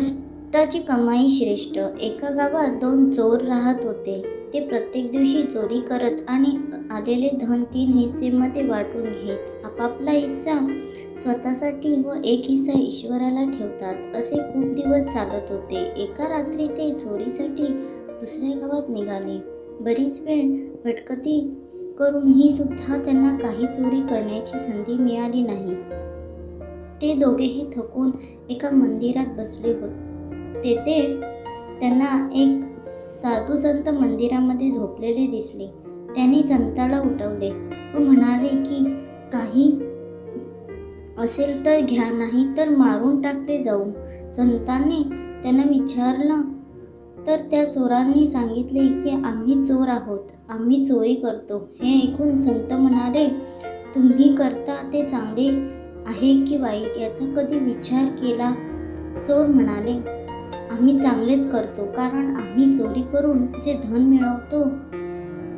कष्टाची कमाई श्रेष्ठ. एका गावात दोन चोर राहत होते. ते प्रत्येक दिवशी चोरी करत आणि आलेले धन तीन हिस्सेमध्ये वाटून घेत. आपापला हिस्सा स्वतःसाठी व एक हिस्सा ईश्वराला ठेवतात असे खूप दिवस चालत होते. एका रात्री ते चोरीसाठी दुसऱ्या गावात निघाले. बरीच वेळ भटकती करूनही सुद्धा त्यांना काही चोरी करण्याची संधी मिळाली नाही. ते दोघेही थकून एका मंदिरात बसले होते. तेथे त्यांना एक साधू संत मंदिरामध्ये झोपलेले दिसले. त्यांनी संताला उठवले व म्हणाले की काही असेल तर घ्या नाही तर मारून टाकले जाऊ. संतांनी त्यांना विचारलं तर त्या चोरांनी सांगितले की आम्ही चोर आहोत आम्ही चोरी करतो. हे ऐकून संत म्हणाले तुम्ही करता ते चांगले आहे की वाईट याचा कधी विचार केला? चोर म्हणाले आम्ही चांगलेच करतो कारण आम्ही चोरी करून जे धन मिळवतो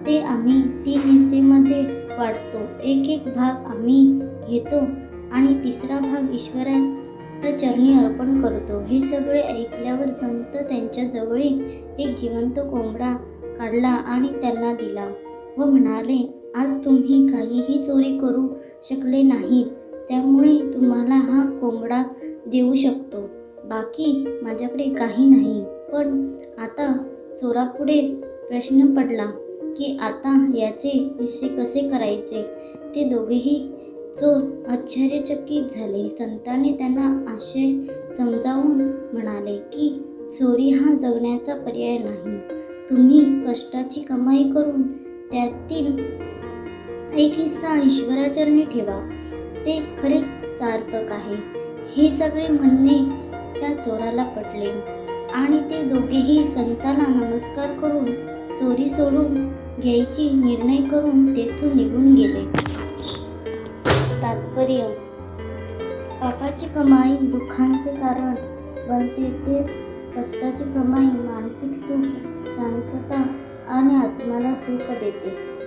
ते आम्ही तीन हिस्सेमध्ये वाटतो एक एक भाग आम्ही घेतो आणि तिसरा भाग ईश्वराच्या चरणी अर्पण करतो. हे सगळे ऐकल्यावर संत त्यांच्या जवळील एक जिवंत कोंबडा काढला आणि त्यांना दिला व म्हणाले आज तुम्ही काहीही चोरी करू शकले नाहीत. त्यामुळे तुम्हाला हा कोंबडा देऊ शकतो. बाकी माझ्याकडे काही नाही. पण आता चोरापुढे प्रश्न पडला की आता याचे हिस्से कसे करायचे? ते दोघेही चोर आश्चर्यचकित झाले. संतांनी त्यांना आशय समजावून म्हणाले की चोरी हा जगण्याचा पर्याय नाही. तुम्ही कष्टाची कमाई करून त्यातील एक हिस्सा ईश्वराचरणी ठेवा. ते खरे सार्थक आहे. हे सगळे म्हणणे त्या चोराला पटले. आणि ते दोघेही संतांना नमस्कार करून चोरी सोडून घ्यायची निर्णय करून तेथून निघून गेले. तात्पर्य पापाची कमाई दुःखांचे कारण बनते ते कष्टाची कमाई मानसिक सुख शांतता आणि आत्म्याला सुख देते.